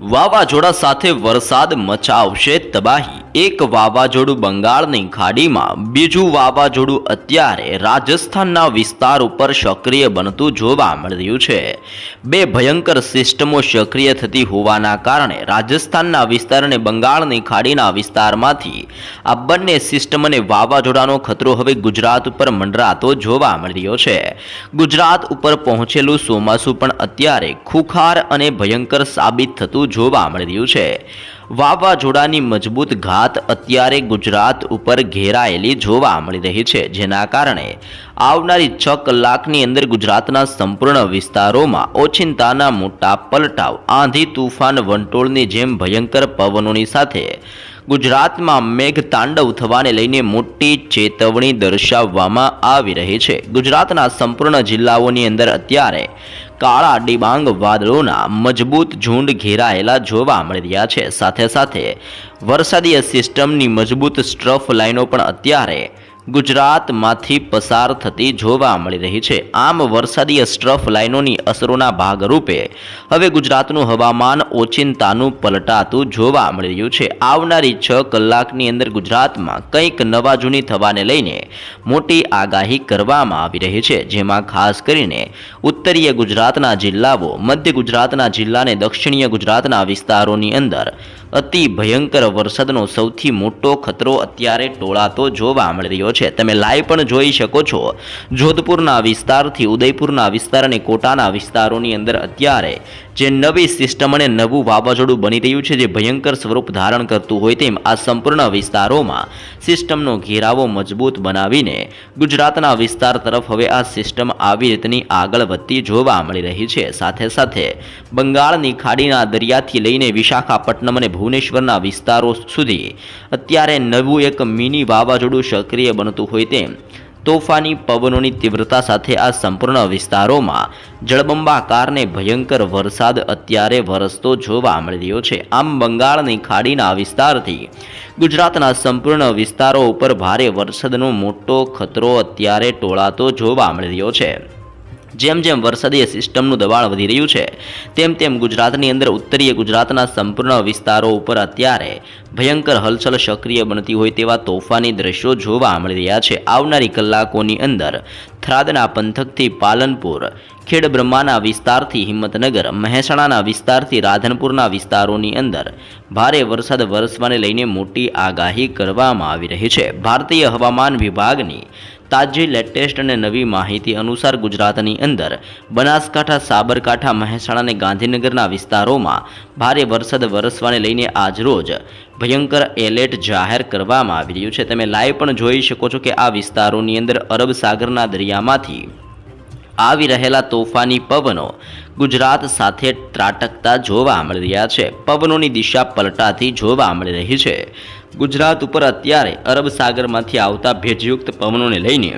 વાવાઝોડા સાથે વરસાદ મચાવશે તબાહી. એક વાવાઝોડું બંગાળની ખાડીમાં, બીજું વાવાઝોડું અત્યારે રાજસ્થાનના વિસ્તાર ઉપર સક્રિય બનતું જોવા મળ્યું છે. બે ભયંકર સિસ્ટમો સક્રિય થતી હોવાના કારણે રાજસ્થાનના વિસ્તાર અને બંગાળની ખાડીના વિસ્તારમાંથી આ બંને સિસ્ટમ અને વાવાઝોડાનો ખતરો હવે ગુજરાત ઉપર મંડરાતો જોવા મળ્યો છે. ગુજરાત ઉપર પહોંચેલું ચોમાસું પણ અત્યારે ખુખાર અને ભયંકર સાબિત થતું જોવા મળી રહ્યું છે. વાવાઝોડાની મજબૂત ઘાત અત્યારે ગુજરાત ઉપર ઘેરાયેલી જોવા મળી રહી છે, જેના કારણે આવનારી છ કલાકની અંદર ગુજરાતના સંપૂર્ણ વિસ્તારોમાં ઓચિંતાના મોટા પલટાવ, આંધી તુફાન વંટોળની જેમ ભયંકર પવનોની સાથે ગુજરાતમાં મેઘ તાંડવ થવાને લઈને મોટી ચેતવણી દર્શાવવામાં આવી રહી છે. ગુજરાતના સંપૂર્ણ જિલ્લાઓની અંદર અત્યારે કાળા ડિબાંગ વાદળોના મજબૂત ઝુંડ ઘેરાયેલા જોવા મળી રહ્યા છે. સાથે સાથે વરસાદીય સિસ્ટમની મજબૂત સ્ટ્રફ લાઈનો પણ અત્યારે ગુજરાતમાંથી પસાર થતી જોવા મળી રહી છે. આમ વરસાદીય સ્ટ્રફ લાઇનોની અસરોના ભાગરૂપે હવે ગુજરાતનું હવામાન ઓચિંતાનું પલટાતું જોવા મળી રહ્યું છે. આવનારી છ કલાકની અંદર ગુજરાતમાં કંઈક નવા જૂની થવાને લઈને મોટી આગાહી કરવામાં આવી રહી છે. જેમાં ખાસ કરીને ઉત્તરીય ગુજરાતના જિલ્લાઓ, મધ્ય ગુજરાતના જિલ્લા અને દક્ષિણીય ગુજરાતના વિસ્તારોની અંદર અતિ ભયંકર વરસાદનો સૌથી મોટો ખતરો અત્યારે ટોળાતો જોવા મળી રહ્યો છે. તમે લાઈવ પણ જોઈ શકો છો. જોધપુરના વિસ્તારથી ઉદયપુરના વિસ્તાર અને કોટાના વિસ્તારોની અંદર અત્યારે જે નવી સિસ્ટમ અને નવું વાવાઝોડું બની રહ્યું છે, જે ભયંકર સ્વરૂપ ધારણ કરતું હોય તેમ આ સંપૂર્ણ વિસ્તારોમાં સિસ્ટમનો ઘેરાવો મજબૂત બનાવીને ગુજરાતના વિસ્તાર તરફ હવે આ સિસ્ટમ આવી રીતની આગળ વધતી જોવા મળી રહી છે. સાથે સાથે બંગાળની ખાડીના દરિયાથી લઈને વિશાખાપટ્ટનમ અને ભુવનેશ્વરના વિસ્તારો સુધી અત્યારે નવું એક મિની વાવાઝોડું સક્રિય બનતું હોય તેમ તોફાની પવનોની તીવ્રતા સાથે આ સંપૂર્ણ વિસ્તારોમાં જળબંબાકારને ભયંકર વરસાદ અત્યારે વરસતો જોવા મળ્યો છે. આમ બંગાળની ખાડીના વિસ્તારથી ગુજરાતના સંપૂર્ણ વિસ્તારો ઉપર ભારે વરસાદનો મોટો ખતરો અત્યારે ટોળાતો જોવા મળ્યો છે. જેમ જેમ વરસાદીય સિસ્ટમનું દબાણ વધી રહ્યું છે, તેમ તેમ ગુજરાતની અંદર ઉત્તરીય ગુજરાતના સંપૂર્ણ વિસ્તારો ઉપર અત્યારે ભયંકર હલચલ સક્રિય બનતી હોય તેવા તોફાની દ્રશ્યો જોવા મળી રહ્યા છે. આવનારી કલાકોની અંદર થરાદના પંથકથી પાલનપુર, ખેડબ્રહ્માના વિસ્તારથી હિંમતનગર, મહેસાણાના વિસ્તારથી રાધનપુરના વિસ્તારોની અંદર ભારે વરસાદ વરસવાને લઈને મોટી આગાહી કરવામાં આવી રહી છે. ભારતીય હવામાન વિભાગની તાજી લેટેસ્ટ અને નવી માહિતી અનુસાર ગુજરાતની અંદર બનાસકાંઠા, સાબરકાંઠા, મહેસાણા અને ગાંધીનગરના વિસ્તારોમાં ભારે વરસાદ વરસવાને લઈને આજરોજ ભયંકર એલર્ટ જાહેર કરવામાં આવી રહ્યું છે. તમે લાઈવ પણ જોઈ શકો છો કે આ વિસ્તારોની અંદર અરબ સાગરના દરિયામાંથી આવી રહેલા તોફાની પવનો ગુજરાત સાથે ત્રાટકતા જોવા મળી રહ્યા છે. પવનોની દિશા પલટાતી જોવા મળી રહી છે. ગુજરાત ઉપર અત્યારે અરબ સાગરમાંથી આવતા ભેજયુક્ત પવનોને લઈને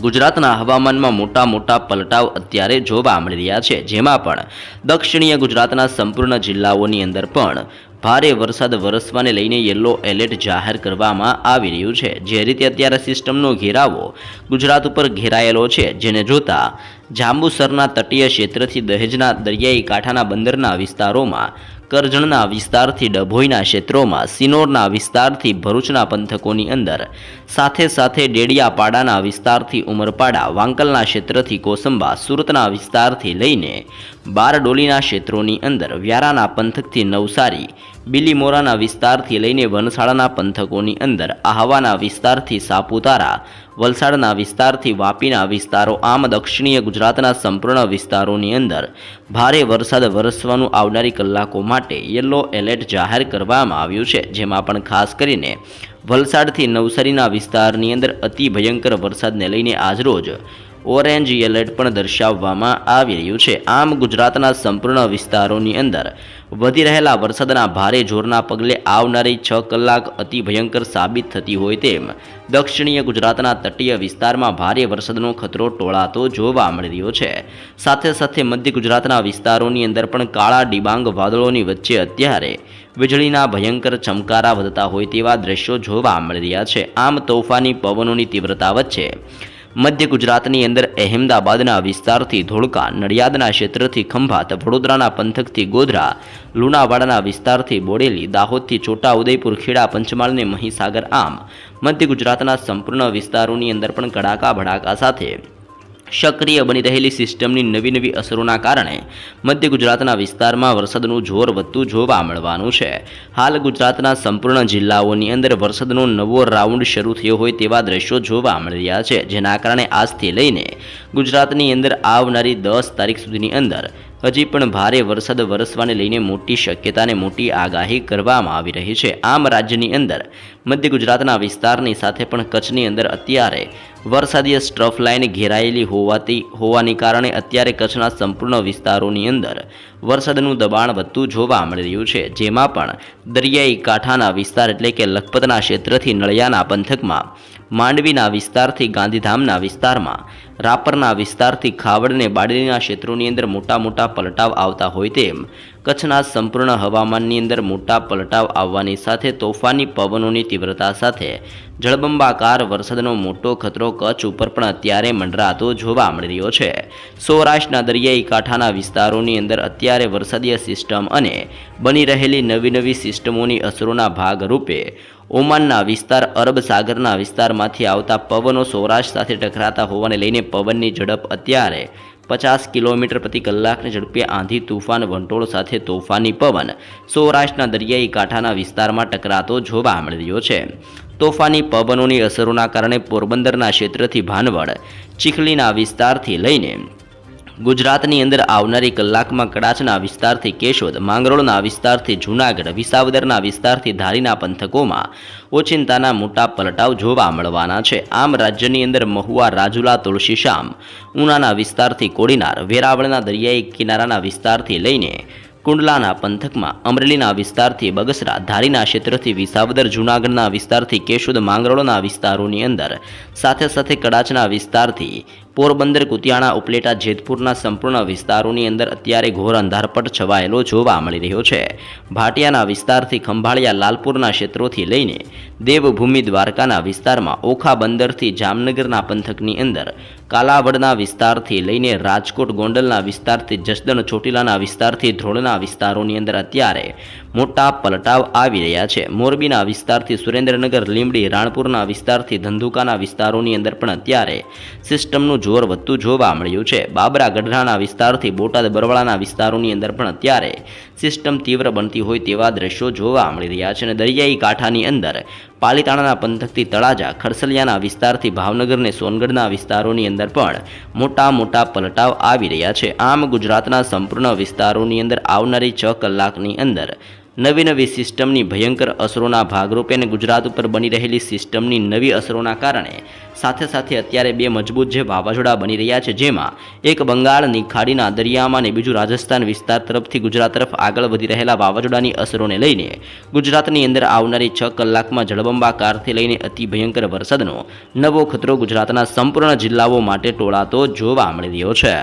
ગુજરાતના હવામાનમાં મોટા મોટા પલટાવ અત્યારે જોવા મળી રહ્યા છે. જેમાં પણ દક્ષિણીય ગુજરાતના સંપૂર્ણ જિલ્લાઓની અંદર પણ ભારે વરસાદ વરસવાને લઈને યલો એલર્ટ જાહેર કરવામાં આવી રહ્યું છે. જે રીતે અત્યારે સિસ્ટમનો ઘેરાવો ગુજરાત ઉપર ઘેરાયેલો છે. જેને જોતા જાંબુસરના તટીય ક્ષેત્રથી દહેજના દરિયાઈ કાંઠાના બંદરના વિસ્તારોમાં, કરજણના વિસ્તારથી ડભોઈના ક્ષેત્રોમાં, સિનોરના વિસ્તારથી ભરૂચના પંથકોની અંદર, સાથે સાથે ડેડિયાપાડાના વિસ્તારથી ઉમરપાડા, વાંકલના ક્ષેત્રથી કોસંબા, સુરતના વિસ્તારથી લઈને બારડોલીના ક્ષેત્રોની અંદર વ્યારાના પંથકથી નવસારી બિલીમોરાના વિસ્તારથી લઈને વનસાડાના પંથકોની અંદર, આહવાના વિસ્તારથી સાપુતારા, વલસાડના વિસ્તારથી વાપીના વિસ્તારો, આમ દક્ષિણીય ગુજરાતના સંપૂર્ણ વિસ્તારોની અંદર ભારે વરસાદ વરસવાનું આવનારી કલાકો માટે યલો એલર્ટ જાહેર કરવામાં આવ્યું છે, જેમાં પણ ખાસ કરીને વલસાડથી નવસારીના વિસ્તારની અંદર અતિ ભયંકર વરસાદને લઈને આજરોજ ઓરેન્જ એલર્ટ પણ દર્શાવવામાં આવી રહ્યું છે. આમ ગુજરાતના સંપૂર્ણ વિસ્તારોની અંદર વધી રહેલા વરસાદના ભારે જોરના પગલે આવનારી છ કલાક અતિ ભયંકર સાબિત થતી હોય તેમ દક્ષિણીય ગુજરાતના તટીય વિસ્તારમાં ભારે વરસાદનો ખતરો ટોળાતો જોવા મળી રહ્યો છે. સાથે સાથે મધ્ય ગુજરાતના વિસ્તારોની અંદર પણ કાળા ડિબાંગ વાદળોની વચ્ચે અત્યારે વીજળીના ભયંકર ચમકારા વધતા હોય તેવા દ્રશ્યો જોવા મળી રહ્યા છે. આમ તોફાની પવનોની તીવ્રતા વચ્ચે મધ્ય ગુજરાતની અંદર અહેમદાબાદના વિસ્તારથી ધોળકા, નડિયાદના ક્ષેત્રથી ખંભાત, વડોદરાના પંથકથી ગોધરા, લુણાવાડાના વિસ્તારથી બોડેલી, દાહોદથી છોટા ઉદયપુર, ખેડા, પંચમહાલને મહીસાગર આમ, મધ્ય ગુજરાતના સંપૂર્ણ વિસ્તારોની અંદર પણ કડાકા ભડાકા સાથે સક્રિય બની રહેલી સિસ્ટમની નવી નવી અસરોના કારણે મધ્ય ગુજરાતના વિસ્તારમાં વરસાદનું જોર વધતું જોવા મળવાનું છે. હાલ ગુજરાતના સંપૂર્ણ જિલ્લાઓની અંદર વરસાદનો નવો રાઉન્ડ શરૂ થયો હોય તેવા દ્રશ્યો જોવા મળી રહ્યા છે, જેના કારણે આજથી લઈને ગુજરાતની અંદર આવનારી દસ તારીખ સુધીની અંદર હજી પણ ભારે વરસાદ વરસવાને લઈને મોટી શક્યતાને મોટી આગાહી કરવામાં આવી રહી છે. આમ રાજ્યની અંદર મધ્ય ગુજરાતના વિસ્તારની સાથે પણ કચ્છની અંદર અત્યારે વરસાદીય સ્ટ્રફ લાઇન ઘેરાયેલી હોવાથી હોવાને કારણે અત્યારે કચ્છના સંપૂર્ણ વિસ્તારોની અંદર વરસાદનું દબાણ વધતું જોવા મળી રહ્યું છે. જેમાં પણ દરિયાઈ કાંઠાના વિસ્તાર એટલે કે લખપતના ક્ષેત્રથી નળિયાના પંથકમાં, માંડવીના વિસ્તારથી ગાંધીધામના વિસ્તારમાં રાપરના વિસ્તારથી ખાવડ અને બાડલીના ક્ષેત્રોની અંદર મોટા મોટા પલટાવ આવતા હોય તેમ, કચ્છના સંપૂર્ણ હવામાનની અંદર મોટા પલટાવ આવવાની સાથે તોફાની પવનોની તીવ્રતા સાથે જળબંબાકાર વરસાદનો મોટો ખતરો કચ્છ ઉપર પણ અત્યારે મંડરાતો જોવા મળી રહ્યો છે. સૌરાષ્ટ્રના દરિયાઈ કાંઠાના વિસ્તારોની અંદર અત્યારે વરસાદીય સિસ્ટમ અને બની રહેલી નવી નવી સિસ્ટમોની અસરોના ભાગરૂપે ઓમાનના વિસ્તાર, અરબ સાગરના વિસ્તારમાંથી આવતા પવનો સૌરાષ્ટ્ર સાથે ટકરાતા હોવાને લઈને પવનની ઝડપ અત્યારે પચાસ કિલોમીટર પ્રતિ કલાકની ઝડપે આંધી તોફાન, વંટોળ સાથે તોફાની પવન સૌરાષ્ટ્રના દરિયાઈ કાંઠાના વિસ્તારમાં ટકરાતો જોવા મળી રહ્યો છે. તોફાની પવનોની અસરોના કારણે પોરબંદરના ક્ષેત્રથી ભાનવડ, ચીખલીના વિસ્તારથી લઈને ગુજરાતની અંદર આવનારી કલાકમાં કડાચના વિસ્તારથી કેશોદ, માંગરોળના વિસ્તારથી જૂનાગઢ, વિસાવદરના વિસ્તારથી ધારીના પંથકોમાં ઓચિંતાના મોટા પલટાવ જોવા મળવાના છે. આમ રાજ્યની અંદર મહુવા, રાજુલા તુલસીશ્યામ ઉનાના વિસ્તારથી કોડીનાર, વેરાવળના દરિયાઈ કિનારાના વિસ્તારથી લઈને કુંડલાના પંથકમાં, અમરેલીના વિસ્તારથી બગસરા, ધારીના ક્ષેત્રથી વિસાવદર, જૂનાગઢના વિસ્તારથી કેશોદ, માંગરોળના વિસ્તારોની અંદર સાથે સાથે કડાચના વિસ્તારથી પોરબંદર, કુતિયાણા, ઉપલેટા, જેતપુરના સંપૂર્ણ વિસ્તારોની અંદર અત્યારે ઘોર અંધારપટ છવાયેલો જોવા મળી રહ્યો છે. ભાટિયાના વિસ્તારથી ખંભાળિયા, લાલપુરના ક્ષેત્રોથી લઈને દેવભૂમિ દ્વારકાના વિસ્તારમાં ઓખા બંદરથી જામનગરના પંથકની અંદર, કાલાવડના વિસ્તારથી લઈને રાજકોટ ગોંડલના વિસ્તારથી જસદણ ચોટીલાના વિસ્તારથી ધ્રોળના વિસ્તારોની અંદર અત્યારે મોટા પલટાવ આવી રહ્યા છે. મોરબીના વિસ્તારથી સુરેન્દ્રનગર, લીંબડી, રાણપુરના વિસ્તારથી ધંધુકાના વિસ્તારોની અંદર પણ અત્યારે સિસ્ટમનું જોર વધતું જોવા મળ્યું છે. બાબરા, ગઢડાના વિસ્તારથી બોટાદ, બરવાળાના વિસ્તારોની અંદર પણ અત્યારે સિસ્ટમ તીવ્ર બનતી હોય તેવા દ્રશ્યો જોવા મળી રહ્યા છે. અને દરિયાઈ કાંઠાની અંદર પાલીતાણાના પંથકથી તળાજા, ખરસલિયાના વિસ્તારથી ભાવનગર અને સોનગઢના વિસ્તારોની અંદર પણ મોટા મોટા પલટાવ આવી રહ્યા છે. આમ ગુજરાતના સંપૂર્ણ વિસ્તારોની અંદર આવનારી છ કલાકની અંદર નવી નવી સિસ્ટમની ભયંકર અસરોના ભાગરૂપે અને ગુજરાત ઉપર બની રહેલી સિસ્ટમની નવી અસરોના કારણે સાથે સાથે અત્યારે બે મજબૂત જે વાવાઝોડા બની રહ્યા છે, જેમાં એક બંગાળની ખાડીના દરિયામાં અને બીજું રાજસ્થાન વિસ્તાર તરફથી ગુજરાત તરફ આગળ વધી રહેલા વાવાઝોડાની અસરોને લઈને ગુજરાતની અંદર આવનારી છ કલાકમાં જળબંબાકારથી લઈને અતિ ભયંકર વરસાદનો નવો ખતરો ગુજરાતના સંપૂર્ણ જિલ્લાઓ માટે ટોળાતો જોવા મળી રહ્યો છે.